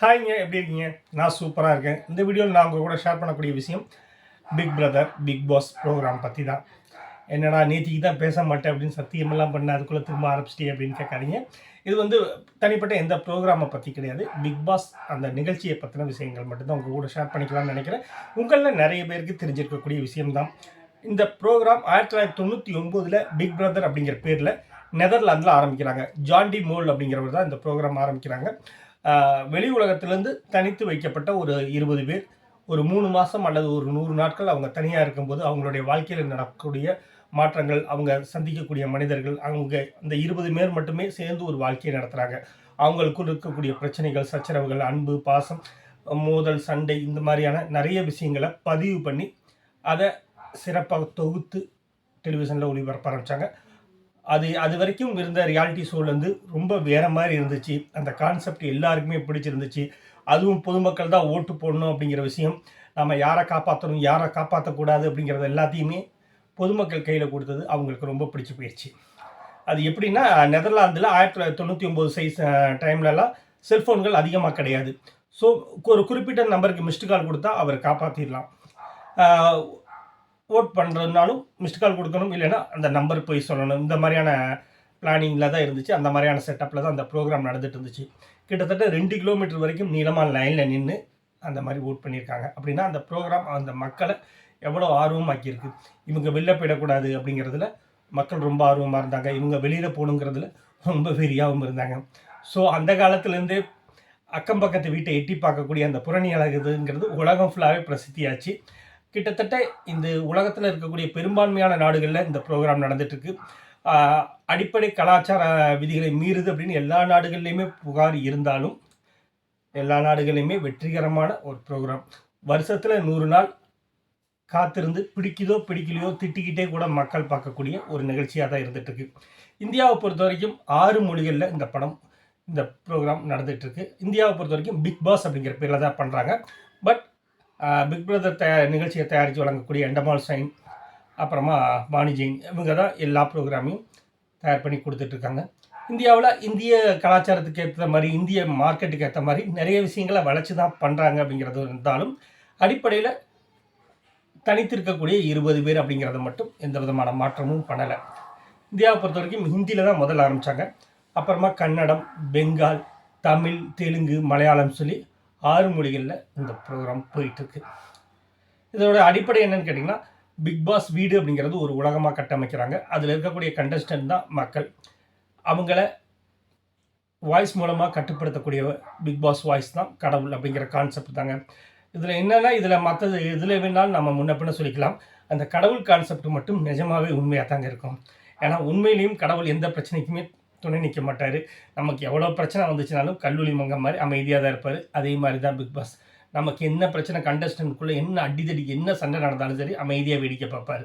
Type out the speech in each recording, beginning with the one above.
ஹாய்ங்க எப்படி இருக்கீங்க? நான் சூப்பராக இருக்கேன். இந்த வீடியோவில் நான் உங்கள் கூட ஷேர் பண்ணக்கூடிய விஷயம் big brother Bigg Boss programme பற்றி தான் என்னடா நேத்திக்கு தான் பேச மாட்டேன் அப்படின்னு சத்தியமெல்லாம் பண்ண அதுக்குள்ளே திரும்ப ஆரம்பிச்சிட்டே அப்படின்னு கேட்காதீங்க. இது வந்து தனிப்பட்ட எந்த ப்ரோக்ராமை பற்றி கிடையாது. பிக் பாஸ் அந்த நிகழ்ச்சியை பற்றின விஷயங்கள் மட்டும்தான் உங்கள் கூட ஷேர் பண்ணிக்கலாம்னு நினைக்கிறேன். உங்களில் நிறைய பேருக்கு தெரிஞ்சிருக்கக்கூடிய விஷயம்தான். இந்த ப்ரோக்ராம் ஆயிரத்தி தொள்ளாயிரத்தி தொண்ணூற்றி ஒம்போதில் பிக் பிரதர் அப்படிங்கிற பேரில் நெதர்லாந்தில் ஆரம்பிக்கிறாங்க. ஜான்டி மோல் அப்படிங்கிறவர் தான் இந்த ப்ரோக்ராம் ஆரம்பிக்கிறாங்க. வெளி உலகத்திலேருந்து தனித்து வைக்கப்பட்ட ஒரு இருபது பேர் ஒரு மூணு மாதம் அல்லது ஒரு நூறு நாட்கள் அவங்க தனியாக இருக்கும்போது அவங்களுடைய வாழ்க்கையில் நடக்கக்கூடிய மாற்றங்கள் அவங்க சந்திக்கக்கூடிய மனிதர்கள் அவங்க இந்த இருபது பேர் மட்டுமே சேர்ந்து ஒரு வாழ்க்கையை நடத்துகிறாங்க அவங்களுக்குள் இருக்கக்கூடிய பிரச்சனைகள் சச்சரவுகள் அன்பு பாசம் மோதல் சண்டை இந்த மாதிரியான நிறைய விஷயங்களை பதிவு பண்ணி அதை சிறப்பாக தொகுத்து டெலிவிஷனில் ஒளிபரப்ப ஆரம்பித்தாங்க அது அது வரைக்கும் இருந்த ரியாலிட்டி ஷோலேருந்து ரொம்ப வேற மாதிரி இருந்துச்சு. அந்த கான்செப்ட் எல்லாருக்குமே பிடிச்சிருந்துச்சு. அதுவும் பொதுமக்கள் தான் ஓட்டு போடணும் அப்படிங்கிற விஷயம். நம்ம யாரை காப்பாற்றணும் யாரை காப்பாற்றக்கூடாது அப்படிங்கிறது எல்லாத்தையுமே பொதுமக்கள் கையில் கொடுத்தது அவங்களுக்கு ரொம்ப பிடிச்சி போயிடுச்சு அது எப்படின்னா நெதர்லாந்தில் ஆயிரத்தி தொள்ளாயிரத்தி தொண்ணூற்றி ஒம்பது சைஸ் டைம்லலாம் செல்ஃபோன்கள் அதிகமாக கிடையாது. ஸோ ஒரு குறிப்பிட்ட நம்பருக்கு மிஸ்டு கால் கொடுத்தா அவர் காப்பாற்றிடலாம் ஓட் பண்ணுறதுனாலும் மிஸ்டு கால் கொடுக்கணும் இல்லைன்னா அந்த நம்பர் போய் சொல்லணும். இந்த மாதிரியான பிளானிங்கில் தான் இருந்துச்சு. அந்த மாதிரியான செட்டப்பில் தான் அந்த ப்ரோக்ராம் நடந்துட்டு இருந்துச்சு. கிட்டத்தட்ட ரெண்டு கிலோமீட்டர் வரைக்கும் நீளமான லைனில் நின்று அந்த மாதிரி ஓட் பண்ணியிருக்காங்க. அப்படின்னா அந்த ப்ரோக்ராம் அந்த மக்களை எவ்வளோ ஆர்வமாக்கியிருக்கு? இவங்க வெளில போயிடக்கூடாது அப்படிங்கிறதுல மக்கள் ரொம்ப ஆர்வமாக இருந்தாங்க. இவங்க வெளியில் போகணுங்கிறதுல ரொம்ப வெறியாகவும் இருந்தாங்க. ஸோ அந்த காலத்துலேருந்தே அக்கம் பக்கத்து வீட்டை எட்டி பார்க்கக்கூடிய அந்த புறணி அழகுதுங்கிறது உலகம் ஃபுல்லாகவே பிரசித்தியாச்சு. கிட்டத்தட்ட இந்த உலகத்தில் இருக்கக்கூடிய பெரும்பான்மையான நாடுகளில் இந்த ப்ரோக்ராம் நடந்துட்டுருக்கு. அடிப்படை கலாச்சார விதிகளை மீறுது அப்படின்னு எல்லா நாடுகள்லையுமே புகார் இருந்தாலும் எல்லா நாடுகள்லையுமே வெற்றிகரமான ஒரு ப்ரோக்ராம் வருஷத்தில் நூறு நாள் காத்திருந்து பிடிக்குதோ பிடிக்கலையோ திட்டிக்கிட்டே கூட மக்கள் பார்க்கக்கூடிய ஒரு நிகழ்ச்சியாக தான் இருந்துகிட்ருக்கு இந்தியாவை பொறுத்த வரைக்கும் ஆறு மொழிகளில் இந்த படம் இந்த ப்ரோக்ராம் நடந்துகிட்ருக்கு இந்தியாவை பொறுத்த வரைக்கும் பிக் பாஸ் அப்படிங்கிற பேரில் தான் பண்ணுறாங்க பட் பிக் பிரதர் தயார் நிகழ்ச்சியை தயாரித்து வழங்கக்கூடிய எண்டமால் சைன் அப்புறமா பானி இவங்க தான் எல்லா ப்ரோக்ராமையும் தயார் பண்ணி கொடுத்துட்ருக்காங்க. இந்தியாவில் இந்திய கலாச்சாரத்துக்கு ஏற்ற மாதிரி இந்திய மார்க்கெட்டுக்கு ஏற்ற மாதிரி நிறைய விஷயங்களை வளர்ச்சி தான் பண்ணுறாங்க அப்படிங்கிறது இருந்தாலும் அடிப்படையில் தனித்திருக்கக்கூடிய இருபது பேர் அப்படிங்கிறத மட்டும் எந்த விதமான மாற்றமும் பண்ணலை. இந்தியாவை பொறுத்த வரைக்கும் ஹிந்தியில் தான் முதல்ல ஆரம்பித்தாங்க அப்புறமா கன்னடம் பெங்கால் தமிழ் தெலுங்கு மலையாளம் சொல்லி ஆறு மொழிகளில் இந்த ப்ரோக்ராம் போயிட்டுருக்கு. இதோட அடிப்படை என்னன்னு கேட்டிங்கன்னா பிக் பாஸ் வீடு அப்படிங்கிறது ஒரு உலகமாக கட்டமைக்கிறாங்க. அதில் இருக்கக்கூடிய கண்டஸ்டன்ட் தான் மக்கள். அவங்கள வாய்ஸ் மூலமாக கட்டுப்படுத்தக்கூடிய பிக் பாஸ் வாய்ஸ் தான் கடவுள் அப்படிங்கிற கான்செப்ட் தாங்க. இதில் என்னென்னா இதில் மற்றது எதில் வேணாலும் நம்ம முன்ன பின்ன சொல்லிக்கலாம். அந்த கடவுள் கான்செப்ட் மட்டும் நிஜமாகவே உண்மையாக தாங்க இருக்கும். ஏன்னா உண்மையிலையும் கடவுள் எந்த பிரச்சனைக்குமே துணை நிற்க மாட்டார். நமக்கு எவ்வளோ பிரச்சனை வந்துச்சுனாலும் கல்லூரி மங்கம் மாதிரி அமைதியாக தான் இருப்பார். அதே மாதிரி தான் பிக் பாஸ். நமக்கு என்ன பிரச்சனை கண்டஸ்டன்ட்குள்ளே என்ன அடிதடி என்ன சண்டை நடந்தாலும் சரி அமைதியாக வேடிக்கை பார்ப்பார்.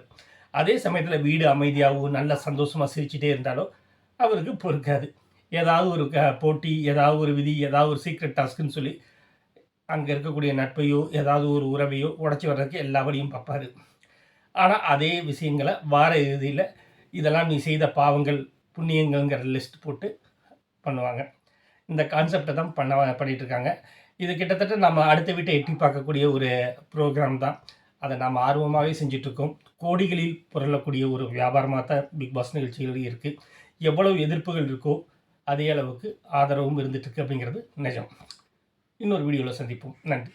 அதே சமயத்தில் வீடு அமைதியாகவும் நல்ல சந்தோஷமாக சிரிச்சுட்டே இருந்தாலும் அவருக்கு பொறுக்காது. ஏதாவது ஒரு க போட்டி ஏதாவது ஒரு விதி ஏதாவது ஒரு சீக்ரெட் டாஸ்க்குன்னு சொல்லி அங்கே இருக்கக்கூடிய நட்பையோ ஏதாவது ஒரு உறவையோ உடச்சி வர்றதுக்கு எல்லா வழியும் பார்ப்பார். ஆனால் அதே விஷயங்களை வார இறுதியில் இதெல்லாம் நீ செய்த பாவங்கள் புண்ணியங்கள்ங்கிற லிஸ்ட் போட்டு பண்ணுவாங்க. இந்த கான்செப்டை தான் பண்ண பண்ணிகிட்டு இருக்காங்க இது கிட்டத்தட்ட நம்ம அடுத்த வீட்டை எட்டி பார்க்கக்கூடிய ஒரு ப்ரோக்ராம் தான். அதை நாம் ஆர்வமாகவே செஞ்சிட்ருக்கோம். கோடிகளில் புரளக்கூடிய ஒரு வியாபாரமாக தான் பிக் பாஸ் நிகழ்ச்சிகள் இருக்குது எவ்வளவு எதிர்ப்புகள் இருக்கோ அதே அளவுக்கு ஆதரவும் இருந்துகிட்ருக்கு அப்படிங்கிறது நிஜம். இன்னொரு வீடியோவில் சந்திப்போம். நன்றி.